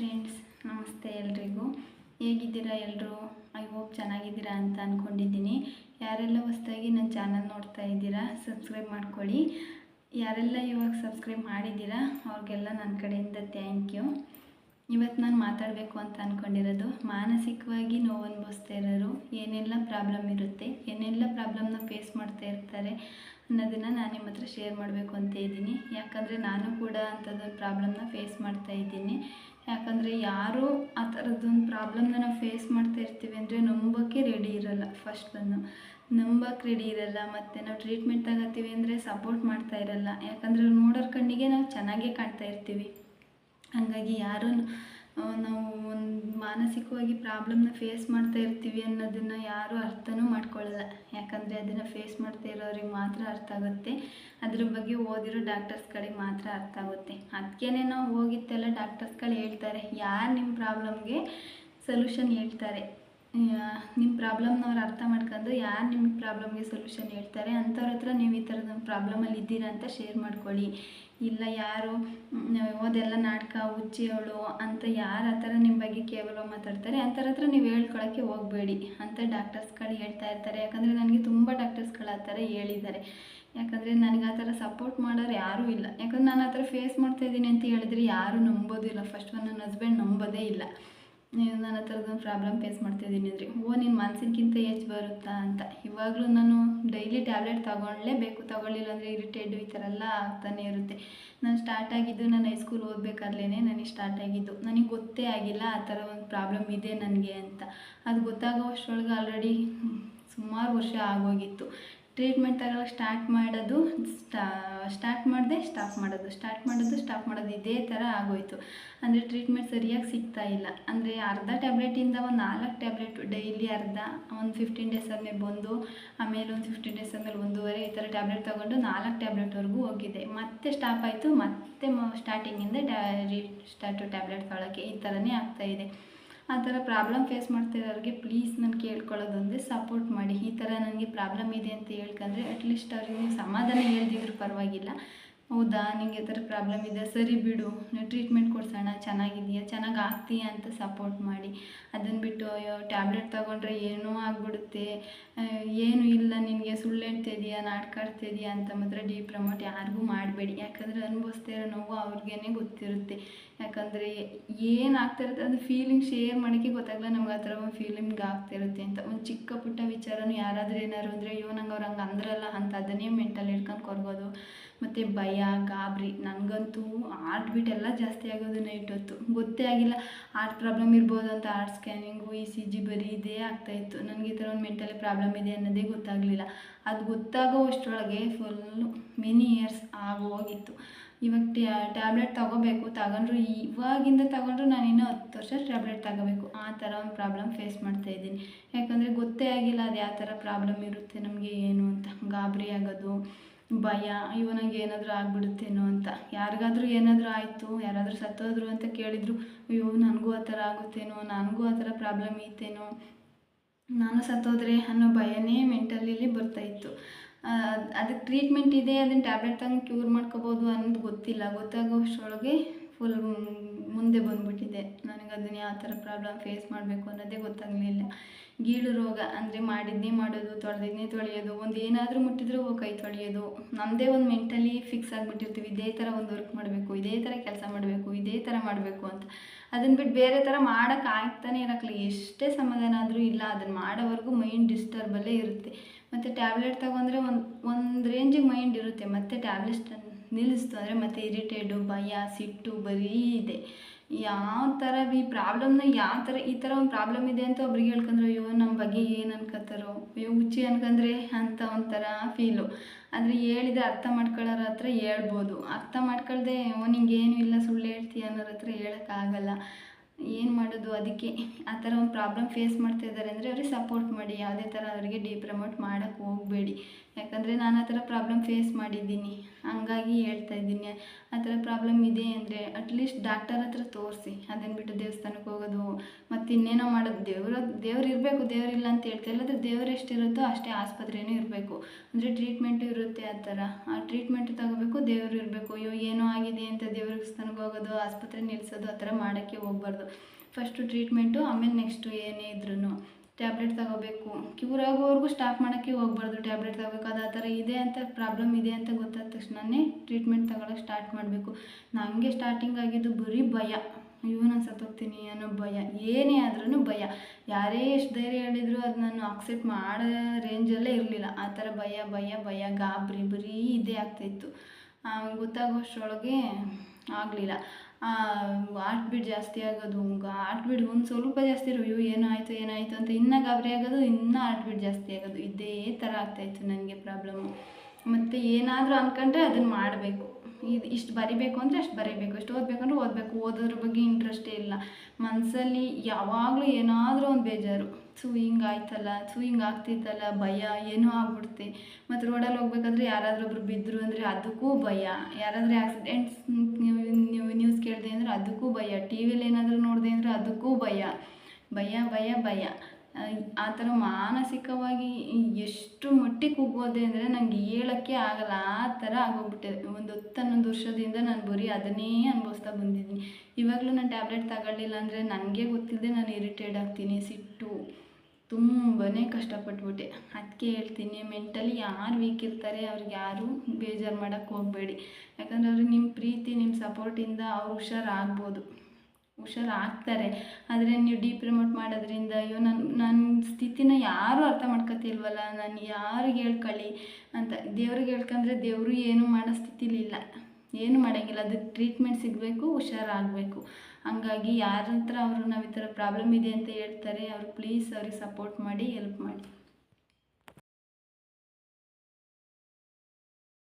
Friends ನಮಸ್ತೆ ಎಲ್ರಿಗೂ. ಹೇಗಿದ್ದೀರಾ ಎಲ್ಲರೂ ಐ ಹೋಪ್ ಚೆನ್ನಾಗಿದ್ದೀರಾ ಅಂತ ಅಂದ್ಕೊಂಡಿದ್ದೀನಿ ಯಾರೆಲ್ಲ ಹೊಸ್ದಾಗಿ ನನ್ನ ಚಾನಲ್ ನೋಡ್ತಾ ಇದ್ದೀರಾ ಸಬ್ಸ್ಕ್ರೈಬ್ ಮಾಡ್ಕೊಳ್ಳಿ. ಯಾರೆಲ್ಲ ಇವಾಗ ಸಬ್ಸ್ಕ್ರೈಬ್ ಮಾಡಿದ್ದೀರಾ, ಅವ್ರಿಗೆಲ್ಲ ನನ್ನ ಕಡೆಯಿಂದ ಥ್ಯಾಂಕ್ ಯು ಇವತ್ತು ನಾನು ಮಾತಾಡಬೇಕು ಅಂತ ಅಂದ್ಕೊಂಡಿರೋದು ಮಾನಸಿಕವಾಗಿ ನೋವು ಅನುಭವಿಸ್ತಾ ಇರೋರು ಏನೆಲ್ಲ ಪ್ರಾಬ್ಲಮ್ ಇರುತ್ತೆ, ಏನೆಲ್ಲ ಪ್ರಾಬ್ಲಮ್ನ ಫೇಸ್ ಮಾಡ್ತಾ ಇರ್ತಾರೆ ಅನ್ನೋದನ್ನು ನಾನು ನಿಮ್ಮ ಹತ್ರ ಶೇರ್ ಮಾಡಬೇಕು ಅಂತ ಇದ್ದೀನಿ. ಯಾಕಂದರೆ ನಾನು ಕೂಡ ಅಂಥದ್ದೊಂದು ಪ್ರಾಬ್ಲಮ್ನ ಫೇಸ್ ಮಾಡ್ತಾ ಇದ್ದೀನಿ. ಯಾಕಂದರೆ ಯಾರು ಆ ಥರದ್ದೊಂದು ಪ್ರಾಬ್ಲಮ್ನ ನಾವು ಫೇಸ್ ಮಾಡ್ತಾ ಇರ್ತೀವಿ ಅಂದರೆ ನಂಬೋಕ್ಕೆ ರೆಡಿ ಇರಲ್ಲ ಫಸ್ಟ್ ಬಂದು. ನಂಬಕ್ಕೆ ರೆಡಿ ಇರಲ್ಲ, ಮತ್ತು ನಾವು ಟ್ರೀಟ್ಮೆಂಟ್ ತಗೋತೀವಿ ಅಂದರೆ ಸಪೋರ್ಟ್ ಮಾಡ್ತಾ ಇರಲ್ಲ. ಯಾಕಂದರೆ ನೋಡೋರ ಕಣ್ಣಿಗೆ ನಾವು ಚೆನ್ನಾಗೇ ಕಾಣ್ತಾ ಇರ್ತೀವಿ. ಹಾಗಾಗಿ ಯಾರೂ ನಾವು ಒಂದು ಮಾನಸಿಕವಾಗಿ ಪ್ರಾಬ್ಲಮ್ನ ಫೇಸ್ ಮಾಡ್ತಾ ಇರ್ತೀವಿ ಅನ್ನೋದನ್ನು ಯಾರೂ ಅರ್ಥನೂ ಮಾಡ್ಕೊಳ್ಳಲ್ಲ. ಯಾಕಂದರೆ ಅದನ್ನು ಫೇಸ್ ಮಾಡ್ತಾ ಇರೋರಿಗೆ ಮಾತ್ರ ಅರ್ಥ ಆಗುತ್ತೆ. ಅದ್ರ ಬಗ್ಗೆ ಓದಿರೋ ಡಾಕ್ಟರ್ಸ್ಗಳಿಗೆ ಮಾತ್ರ ಅರ್ಥ ಆಗುತ್ತೆ. ಅದಕ್ಕೇ ನಾವು ಹೋಗಿತ್ತೆಲ್ಲ ಡಾಕ್ಟರ್ಸ್ಗಳು ಹೇಳ್ತಾರೆ, ಯಾರು ನಿಮ್ಮ ಪ್ರಾಬ್ಲಮ್ಗೆ ಸೊಲ್ಯೂಷನ್ ಹೇಳ್ತಾರೆ? ನಿಮ್ಮ ಪ್ರಾಬ್ಲಮ್ನವ್ರು ಅರ್ಥ ಮಾಡ್ಕೊಂಡು ಯಾರು ನಿಮಗೆ ಪ್ರಾಬ್ಲಮ್ಗೆ ಸೊಲ್ಯೂಷನ್ ಹೇಳ್ತಾರೆ? ಅಂಥವ್ರ ಹತ್ರ ನೀವು ಈ ಥರದ ಪ್ರಾಬ್ಲಮಲ್ಲಿ ಇದ್ದೀರಾ ಅಂತ ಶೇರ್ ಮಾಡ್ಕೊಳ್ಳಿ. ಇಲ್ಲ ಯಾರು ಓದೆಲ್ಲ ನಾಟಕ ಹುಚ್ಚಿ ಅವಳು ಅಂತ ಯಾರು ಆ ಥರ ನಿಮ್ಮ ಬಗ್ಗೆ ಕೇವಲ ಮಾತಾಡ್ತಾರೆ ಅಂಥರ ಹತ್ರ ನೀವು ಹೇಳ್ಕೊಳ್ಳೋಕ್ಕೆ ಹೋಗಬೇಡಿ ಅಂತ ಡಾಕ್ಟರ್ಸ್ಗಳು ಹೇಳ್ತಾ ಇರ್ತಾರೆ. ಯಾಕಂದರೆ ನನಗೆ ತುಂಬ ಡಾಕ್ಟರ್ಸ್ಗಳು ಆ ಥರ ಹೇಳಿದ್ದಾರೆ. ಯಾಕಂದರೆ ನನಗೆ ಆ ಥರ ಸಪೋರ್ಟ್ ಮಾಡೋರು ಯಾರೂ ಇಲ್ಲ. ಯಾಕಂದ್ರೆ ನಾನು ಆ ಥರ ಫೇಸ್ ಮಾಡ್ತಾ ಇದ್ದೀನಿ ಅಂತ ಹೇಳಿದ್ರೆ ಯಾರೂ ನಂಬೋದಿಲ್ಲ. ಫಸ್ಟ್ ಒನ್ ನನ್ನ ಹಸ್ಬೆಂಡ್ ನಂಬೋದೇ ಇಲ್ಲ. ನೀವು ನನ್ನ ಥರದೊಂದು ಪ್ರಾಬ್ಲಮ್ ಫೇಸ್ ಮಾಡ್ತಿದ್ದೀನಿ ಅಂದರೆ. ಓ ನಿನ್ನ ಮನಸ್ಸಿನಕ್ಕಿಂತ ಹೆಚ್ಚು ಬರುತ್ತಾ ಅಂತ. ಇವಾಗಲೂ ನಾನು ಡೈಲಿ ಟ್ಯಾಬ್ಲೆಟ್ ತೊಗೊಳ್ಳೇಬೇಕು, ತೊಗೊಳ್ಳಿಲ್ಲ ಅಂದರೆ ಇರಿಟೇಡು ಈ ಥರ ಎಲ್ಲ ಆಗ್ತಾನೆ ಇರುತ್ತೆ. ನಾನು ಸ್ಟಾರ್ಟ್ ಆಗಿದ್ದು ನಾನು ಹೈಸ್ಕೂಲ್ ಓದಬೇಕಾದ್ಲೇ ನನಗೆ ಸ್ಟಾರ್ಟ್ ಆಗಿದ್ದು. ನನಗೆ ಗೊತ್ತೇ ಆಗಿಲ್ಲ ಆ ಥರ ಒಂದು ಪ್ರಾಬ್ಲಮ್ ಇದೆ ನನಗೆ ಅಂತ. ಅದು ಗೊತ್ತಾಗೋಷ್ಟರೊಳಗೆ ಆಲ್ರೆಡಿ ಸುಮಾರು ವರ್ಷ ಆಗೋಗಿತ್ತು. ಟ್ರೀಟ್ಮೆಂಟ್ ತಗೊಳ್ಳೋಕೆ ಸ್ಟಾರ್ಟ್ ಮಾಡೋದು ಸ್ಟಾ ಸ್ಟಾರ್ಟ್ ಮಾಡಿದೆ ಸ್ಟಾಪ್ ಮಾಡೋದು ಸ್ಟಾರ್ಟ್ ಮಾಡೋದು ಸ್ಟಾಪ್ ಮಾಡೋದು ಇದೇ ಥರ ಆಗೋಯಿತು. ಅಂದರೆ ಟ್ರೀಟ್ಮೆಂಟ್ ಸರಿಯಾಗಿ ಸಿಗ್ತಾ ಇಲ್ಲ. ಅಂದರೆ ಅರ್ಧ ಟ್ಯಾಬ್ಲೆಟಿಂದ ಒಂದು ನಾಲ್ಕು ಟ್ಯಾಬ್ಲೆಟ್ ಡೈಲಿ ಅರ್ಧ, ಒಂದು ಫಿಫ್ಟೀನ್ ಡೇಸ್ ಆದಮೇಲೆ ಬಂದು, ಆಮೇಲೆ ಒಂದು ಫಿಫ್ಟೀನ್ ಡೇಸ್ ಆದಮೇಲೆ ಒಂದೂವರೆ ಈ ಥರ ಟ್ಯಾಬ್ಲೆಟ್ ತೊಗೊಂಡು ನಾಲ್ಕು ಟ್ಯಾಬ್ಲೆಟ್ವರೆಗೂ ಹೋಗಿದೆ. ಮತ್ತೆ ಸ್ಟಾಪ್ ಆಯಿತು, ಮತ್ತೆ ಸ್ಟಾರ್ಟಿಂಗಿಂದ ಟ್ಯಾ ರೀ ಸ್ಟಾರ್ಟು ಟ್ಯಾಬ್ಲೆಟ್ ತೊಗೊಳಕ್ಕೆ ಈ ಥರನೇ ಆಗ್ತಾಯಿದೆ ಆ ಥರ ಪ್ರಾಬ್ಲಮ್ ಫೇಸ್ ಮಾಡ್ತಿರೋರಿಗೆ ಪ್ಲೀಸ್ ನಾನು ಕೇಳ್ಕೊಳ್ಳೋದೊಂದೇ ಸಪೋರ್ಟ್ ಮಾಡಿ. ಈ ಥರ ನನಗೆ ಪ್ರಾಬ್ಲಮ್ ಇದೆ ಅಂತ ಹೇಳ್ಕಂದ್ರೆ ಅಟ್ಲೀಸ್ಟ್ ಅವ್ರಿಗೆ ಸಮಾಧಾನ ಹೇಳ್ದಿದ್ರು ಪರವಾಗಿಲ್ಲ. ಹೌದಾ? ನಿಂಗೆ ಥರ ಪ್ರಾಬ್ಲಮ್ ಇದೆ? ಸರಿ ಬಿಡು. ಟ್ರೀಟ್ಮೆಂಟ್ ಕೊಡ್ಸೋಣ. ಚೆನ್ನಾಗಿದೆಯಾ ಚೆನ್ನಾಗಿ ಆಗ್ತೀಯಾ ಅಂತ ಸಪೋರ್ಟ್ ಮಾಡಿ. ಅದನ್ನು ಬಿಟ್ಟು, ಅಯ್ಯೋ ಟ್ಯಾಬ್ಲೆಟ್ ತೊಗೊಂಡ್ರೆ ಏನೂ ಆಗಿಬಿಡುತ್ತೆ. ಏನು ಇಲ್ಲ. ನಿನಗೆ ಸುಳ್ಳು ಹೇಳ್ತಿದೀಯಾ ನಾಟಕ ಆಡ್ತಿದೀಯಾ ಅಂತ ಮಾತ್ರ ಡಿ ಪ್ರಮೋಟ್ ಯಾರಿಗೂ ಮಾಡಬೇಡಿ. ಯಾಕಂದರೆ ಅನುಭವಿಸ್ತಾ ಇರೋ ನೋವು ಅವ್ರಿಗೇ ಗೊತ್ತಿರುತ್ತೆ. ಯಾಕಂದರೆ ಏನು ಆಗ್ತಿರುತ್ತೆ ಅದು ಫೀಲಿಂಗ್ ಶೇರ್ ಮಾಡೋಕ್ಕೆ ಗೊತ್ತಾಗಲ್ಲ. ನಮ್ಗೆ ಆ ಥರ ಒಂದು ಫೀಲಿಂಗ್ ಆಗ್ತಿರುತ್ತೆ ಅಂತ. ಒಂದು ಚಿಕ್ಕ ಪುಟ್ಟ ವಿಚಾರನೂ ಯಾರಾದರೂ ಏನಾದ್ರು ಅಂದರೆ, ಅಯ್ಯೋ, ನಂಗೆ ಅವ್ರು ಹಂಗೆ ಅಂದ್ರಲ್ಲ ಅಂತ ಅದನ್ನೇ ಮೆಂಟಲ್ ಹಿಡ್ಕೊಂಡು ಕೊರ್ಗೋದು ಮತ್ತು ಭಯ, ಗಾಬರಿ ನನಗಂತೂ ಹಾರ್ಟ್ ಬೀಟ್ ಎಲ್ಲ ಜಾಸ್ತಿ ಆಗೋದು ನೈಟ್ ಹೊತ್ತು. ಗೊತ್ತೇ ಆಗಿಲ್ಲ ಹಾರ್ಟ್ ಪ್ರಾಬ್ಲಮ್ ಇರ್ಬೋದು ಅಂತ heart scanning E C G ಬರೀ ಇದೇ ಆಗ್ತಾಯಿತ್ತು ನನಗೆ ಈ ಥರ ಒಂದು ಮೆಂಟಲಿ ಪ್ರಾಬ್ಲಮ್ ಇದೆ ಅನ್ನೋದೇ ಗೊತ್ತಾಗಲಿಲ್ಲ. ಅದು ಗೊತ್ತಾಗೋ ಅಷ್ಟರೊಳಗೆ ಫುಲ್ಲು ಮೆನಿ ಇಯರ್ಸ್ ಆಗೋಗಿತ್ತು ಇವಾಗ ಟ್ಯಾ ಟ್ಯಾಬ್ಲೆಟ್ ತೊಗೋಬೇಕು, ತಗೊಂಡ್ರು ಇವಾಗಿಂದ ತಗೊಂಡ್ರು ನಾನು ಇನ್ನೂ ಹತ್ತು ವರ್ಷ ಟ್ಯಾಬ್ಲೆಟ್ ತಗೋಬೇಕು. ಆ ಥರ ಒಂದು ಪ್ರಾಬ್ಲಮ್ ಫೇಸ್ ಮಾಡ್ತಾ ಇದ್ದೀನಿ. ಯಾಕಂದರೆ ಗೊತ್ತೇ ಆಗಿಲ್ಲ ಅದು ಯಾವ ಥರ ಪ್ರಾಬ್ಲಮ್ ಇರುತ್ತೆ, ನಮಗೆ ಏನು ಅಂತ. ಗಾಬರಿ ಆಗೋದು ಭಯ ಅಯ್ಯೋ ನನಗೆ ಏನಾದರೂ ಆಗ್ಬಿಡುತ್ತೇನೋ ಅಂತ. ಯಾರಿಗಾದ್ರೂ ಏನಾದರೂ ಆಯಿತು, ಯಾರಾದರೂ ಸತ್ತೋದ್ರು ಅಂತ ಕೇಳಿದ್ರು, ಅಯ್ಯೋ, ನನಗೂ ಆ ಥರ ಆಗುತ್ತೇನೋ, ನನಗೂ ಆ ಥರ ಪ್ರಾಬ್ಲಮ್ ಇತ್ತೇನೋ ನಾನು ಸತ್ತೋದ್ರೆ ಅನ್ನೋ ಭಯನೇ ಮೆಂಟಲಿಲಿ ಬರ್ತಾಯಿತ್ತು ಅದಕ್ಕೆ ಟ್ರೀಟ್ಮೆಂಟ್ ಇದೆ, ಅದನ್ನು ಟ್ಯಾಬ್ಲೆಟ್ ತಂಗ ಕ್ಯೂರ್ ಮಾಡ್ಕೋಬೋದು ಅನ್ನೋದು ಗೊತ್ತಿಲ್ಲ. ಗೊತ್ತಾಗೋಷ್ಟರೊಳಗೆ ಫುಲ್ ಮುಂದೆ ಬಂದುಬಿಟ್ಟಿದೆ. ನನಗೆ ಅದನ್ನು ಯಾವ ಥರ ಪ್ರಾಬ್ಲಮ್ ಫೇಸ್ ಮಾಡಬೇಕು ಅನ್ನೋದೇ ಗೊತ್ತಾಗಲಿಲ್ಲ ಗೀಳು ರೋಗ ಅಂದರೆ ಮಾಡಿದ್ನೇ ಮಾಡೋದು, ತೊಳೆದಿದ್ನೇ ತೊಳೆಯೋದು, ಒಂದು ಏನಾದರೂ ಮುಟ್ಟಿದ್ರೂ ಕೈ ತೊಳೆಯೋದು. ನಮ್ಮದೇ ಒಂದು ಮೆಂಟಲಿ ಫಿಕ್ಸ್ ಆಗಿಬಿಟ್ಟಿರ್ತೀವಿ. ಇದೇ ಥರ ಒಂದು ವರ್ಕ್ ಮಾಡಬೇಕು, ಇದೇ ಥರ ಕೆಲಸ ಮಾಡಬೇಕು, ಇದೇ ಥರ ಮಾಡಬೇಕು ಅಂತ. ಅದನ್ನು ಬಿಟ್ಟು ಬೇರೆ ಥರ ಮಾಡೋಕ್ಕೆ ಆಗ್ತಾನೆ ಇರೋಕ್ಕಲ್ಲ. ಎಷ್ಟೇ ಸಮಾಧಾನ ಆದರೂ ಇಲ್ಲ. ಅದನ್ನು ಮಾಡೋವರೆಗೂ ಮೈಂಡ್ ಡಿಸ್ಟರ್ಬಲ್ಲೇ ಇರುತ್ತೆ. ಮತ್ತು ಟ್ಯಾಬ್ಲೆಟ್ ತಗೊಂಡ್ರೆ ಒಂದು ಒಂದು ರೇಂಜಿಗೆ ಮೈಂಡ್ ಇರುತ್ತೆ. ಮತ್ತು ಟ್ಯಾಬ್ಲೆಟ್ ನಿಲ್ಲಿಸ್ತು ಅಂದರೆ ಮತ್ತೆ ಇರಿಟೇಡು ಭಯ, ಸಿಟ್ಟು, ಬರೀ ಇದೆ. ಯಾವ ಥರ ಈ ಪ್ರಾಬ್ಲಮ್ನ ಯಾವ ಥರ ಈ ಥರ ಒಂದು ಪ್ರಾಬ್ಲಮ್ ಇದೆ ಅಂತ ಒಬ್ರಿಗೆ ಹೇಳ್ಕೊಂಡ್ರೆ, ಅಯ್ಯೋ, ನಮ್ಮ ಬಗ್ಗೆ ಏನು ಅನ್ಕೋತಾರೋ ಅಯ್ಯೋ, ಹುಚ್ಚಿ ಅನ್ಕಂದ್ರೆ ಅಂತ ಒಂಥರ ಫೀಲು ಆದರೆ ಹೇಳಿದರೆ ಅರ್ಥ ಮಾಡ್ಕೊಳ್ಳೋರ ಹತ್ರ ಹೇಳ್ಬೋದು. ಅರ್ಥ ಮಾಡ್ಕೊಳ್ದೆ ಓ ನಿಂಗೇನು ಇಲ್ಲ, ಸುಳ್ಳು ಹೇಳ್ತೀಯ ಅನ್ನೋರ ಹತ್ರ ಹೇಳೋಕ್ಕಾಗಲ್ಲ. ಏನು ಮಾಡೋದು? ಅದಕ್ಕೆ ಆ ಥರ ಒಂದು ಪ್ರಾಬ್ಲಮ್ ಫೇಸ್ ಮಾಡ್ತಾ ಇದ್ದಾರೆ ಅಂದರೆ, ಅವ್ರಿಗೆ ಸಪೋರ್ಟ್ ಮಾಡಿ. ಯಾವುದೇ ಥರ ಅವರಿಗೆ ಡಿ ಪ್ರಮೋಟ್ ಮಾಡೋಕ್ಕೆ ಹೋಗಬೇಡಿ. ಯಾಕಂದರೆ ನಾನು ಆ ಥರ ಪ್ರಾಬ್ಲಮ್ ಫೇಸ್ ಮಾಡಿದ್ದೀನಿ. ಹಂಗಾಗಿ ಹೇಳ್ತಾ ಇದ್ದೀನಿ. ಆ ಥರ ಪ್ರಾಬ್ಲಮ್ ಇದೆ ಅಂದರೆ ಅಟ್ಲೀಸ್ಟ್ ಡಾಕ್ಟರ್ ಹತ್ರ ತೋರಿಸಿ. ಅದನ್ನು ಬಿಟ್ಟು ದೇವಸ್ಥಾನಕ್ಕೆ ಹೋಗೋದು, ಮತ್ತು ಇನ್ನೇನೋ ಮಾಡೋದು. ದೇವ್ರ, ದೇವ್ರು ಇರಬೇಕು ದೇವರಿಲ್ಲ ಅಂತ ಹೇಳ್ತಾ ಇಲ್ಲ, ಆದರೆ ದೇವ್ರು ಎಷ್ಟಿರುತ್ತೋ ಅಷ್ಟೇ ಆಸ್ಪತ್ರೆಯೂ ಇರಬೇಕು. ಅಂದರೆ ಟ್ರೀಟ್ಮೆಂಟು ಇರುತ್ತೆ ಆ ಥರ. ಆ ಟ್ರೀಟ್ಮೆಂಟ್ ತಗೋಬೇಕು, ದೇವರು ಇರಬೇಕು. ಅಯ್ಯೋ, ಏನೋ ಆಗಿದೆ ಅಂತ ದೇವಸ್ಥಾನಕ್ಕೆ ಹೋಗೋದು, ಆಸ್ಪತ್ರೆ ನಿಲ್ಲಿಸೋದು ಆ ಥರ ಮಾಡೋಕ್ಕೆ ಹೋಗ್ಬಾರ್ದು. ಫಸ್ಟು ಟ್ರೀಟ್ಮೆಂಟು ಆಮೇಲೆ ನೆಕ್ಸ್ಟು ಏನೇ ಇದ್ರೂ ಟ್ಯಾಬ್ಲೆಟ್ ತಗೋಬೇಕು. ಕ್ಯೂರ್ ಆಗೋವರೆಗೂ ಸ್ಟಾಪ್ ಮಾಡೋಕ್ಕೆ ಹೋಗ್ಬಾರ್ದು. ಟ್ಯಾಬ್ಲೆಟ್ ತಗೋಬೇಕು. ಅದು ಆ ಥರ ಇದೆ ಅಂತ ಪ್ರಾಬ್ಲಮ್ ಇದೆ ಅಂತ ಗೊತ್ತಾದ ತಕ್ಷಣವೇ ಟ್ರೀಟ್ಮೆಂಟ್ ತಗೊಳ್ಳೋಕೆ ಸ್ಟಾರ್ಟ್ ಮಾಡಬೇಕು. ನನಗೆ ಸ್ಟಾರ್ಟಿಂಗ್ ಆಗಿದ್ದು ಬರೀ ಭಯ. ಅಯ್ಯೋ, ನಾನು ಸತ್ತೋಗ್ತೀನಿ ಅನ್ನೋ ಭಯ. ಏನೇ ಆದ್ರೂ ಭಯ. ಯಾರೇ ಎಷ್ಟು ಧೈರ್ಯ ಹೇಳಿದ್ರು ಅದು ನಾನು ಅಕ್ಸೆಪ್ಟ್ ಮಾಡೋ ರೇಂಜಲ್ಲೇ ಇರಲಿಲ್ಲ. ಆ ಥರ ಭಯ ಭಯ ಭಯ, ಗಾಬರಿ ಬರೀ ಇದೇ ಆಗ್ತಾಯಿತ್ತು ಗೊತ್ತಾಗೋಷ್ಟರೊಳಗೆ ಆಗಲಿಲ್ಲ. ಹಾರ್ಟ್ ಬೀಟ್ ಜಾಸ್ತಿ ಆಗೋದು ಹಾರ್ಟ್ ಬೀಟ್ ಒಂದು ಸ್ವಲ್ಪ ಜಾಸ್ತಿ ಇರೋ. ಅಯ್ಯೋ ಏನಾಯಿತು ಏನಾಯಿತು ಅಂತ ಇನ್ನೂ ಗಾಬರಿ ಆಗೋದು, ಇನ್ನೂ ಹಾರ್ಟ್ ಬೀಟ್ ಜಾಸ್ತಿ ಆಗೋದು. ಇದೇ ಥರ ಆಗ್ತಾಯಿತ್ತು ನನಗೆ ಪ್ರಾಬ್ಲಮ್ಮು ಮತ್ತು ಏನಾದರೂ ಅಂದ್ಕೊಂಡ್ರೆ ಅದನ್ನು ಮಾಡಬೇಕು. ಇದು ಇಷ್ಟು ಬರಿಬೇಕು ಅಂದರೆ ಅಷ್ಟು ಬರೀಬೇಕು, ಇಷ್ಟು ಓದಬೇಕು ಅಂದರೆ ಓದಬೇಕು. ಓದೋದ್ರ ಬಗ್ಗೆ ಇಂಟ್ರೆಸ್ಟೇ ಇಲ್ಲ. ಮನಸ್ಸಲ್ಲಿ ಯಾವಾಗಲೂ ಏನಾದರೂ ಒಂದು ಬೇಜಾರು. ಸೂ ಹಿಂಗೆ ಆಯ್ತಲ್ಲ, ಥೂ, ಹಿಂಗೆ ಆಗ್ತಿತ್ತಲ್ಲ, ಭಯ, ಏನೋ ಆಗ್ಬಿಡುತ್ತೆ ಮತ್ತು ರೋಡಲ್ಲಿ ಹೋಗ್ಬೇಕಾದ್ರೆ ಯಾರಾದರೂ ಒಬ್ರು ಬಿದ್ದರು ಅಂದರೆ ಅದಕ್ಕೂ ಭಯ. ಯಾರಾದರೂ ಆಕ್ಸಿಡೆಂಟ್ಸ್ ನ್ಯೂಸ್ ಕೇಳಿದೆ ಅಂದರೆ ಅದಕ್ಕೂ ಭಯ. ಟಿ ವಿಲಿ ಏನಾದರೂ ನೋಡಿದೆ ಅಂದರೆ ಅದಕ್ಕೂ ಭಯ. ಭಯ ಭಯ ಭಯ. ಆ ಥರ ಮಾನಸಿಕವಾಗಿ ಎಷ್ಟು ಮಟ್ಟಿಗೆ ಕುಗ್ಗೋದೆ ಅಂದರೆ ನಂಗೆ ಹೇಳೋಕ್ಕೆ ಆಗಲ್ಲ, ಆ ಥರ ಆಗೋಗ್ಬಿಟ್ಟೆ. ಒಂದು ಹತ್ತು ಹನ್ನೊಂದು ವರ್ಷದಿಂದ ನಾನು ಬರೀ ಅದನ್ನೇ ಅನುಭವಿಸ್ತಾ ಬಂದಿದ್ದೀನಿ. ಇವಾಗಲೂ ನಾನು ಟ್ಯಾಬ್ಲೆಟ್ ತಗೊಳ್ಳಿಲ್ಲ ಅಂದರೆ ನನಗೆ ಗೊತ್ತಿಲ್ಲದೆ ನಾನು ಇರಿಟೇಟ್ ಆಗ್ತೀನಿ, ಸಿಟ್ಟು. ತುಂಬಾ ಕಷ್ಟಪಟ್ಬಿಟ್ಟೆ. ಅದಕ್ಕೆ ಹೇಳ್ತೀನಿ, ಮೆಂಟಲಿ ಯಾರು ವೀಕ್ ಇರ್ತಾರೆ, ಅವ್ರಿಗೆ ಯಾರು ಬೇಜಾರು ಮಾಡೋಕ್ಕೆ ಹೋಗಬೇಡಿ. ಯಾಕಂದರೆ ಅವ್ರಿಗೆ ನಿಮ್ಮ ಪ್ರೀತಿ, ನಿಮ್ಮ ಸಪೋರ್ಟಿಂದ ಅವ್ರು ಹುಷಾರಾಗ್ಬೋದು. ಹುಷಾರಾಗ್ತಾರೆ ಆದರೆ ನೀವು ಡಿಪ್ರಮೋಟ್ ಮಾಡೋದ್ರಿಂದ ಅಯ್ಯೋ ನನ್ನ ನನ್ನ ಸ್ಥಿತಿನ ಯಾರೂ ಅರ್ಥ ಮಾಡ್ಕೊತಿಲ್ವಲ್ಲ, ನಾನು ಯಾರಿಗೆ ಹೇಳ್ಕೊಳ್ಳಿ ಅಂತ. ದೇವ್ರಿಗೆ ಹೇಳ್ಕೊಂಡ್ರೆ ದೇವರು ಏನು ಮಾಡೋ ಸ್ಥಿತಿಲಿಲ್ಲ ಏನು ಮಾಡೋಂಗಿಲ್ಲ. ಅದಕ್ಕೆ ಟ್ರೀಟ್ಮೆಂಟ್ ಸಿಗಬೇಕು ಹುಷಾರಾಗಬೇಕು ಹಂಗಾಗಿ ಯಾರ ಹತ್ರ ಅವರು ನಾವು ಈ ಥರ ಪ್ರಾಬ್ಲಮ್ ಇದೆ ಅಂತ ಹೇಳ್ತಾರೆ, ಅವ್ರು ಪ್ಲೀಸ್ ಅವ್ರಿಗೆ ಸಪೋರ್ಟ್ ಮಾಡಿ ಹೆಲ್ಪ್ ಮಾಡಿ.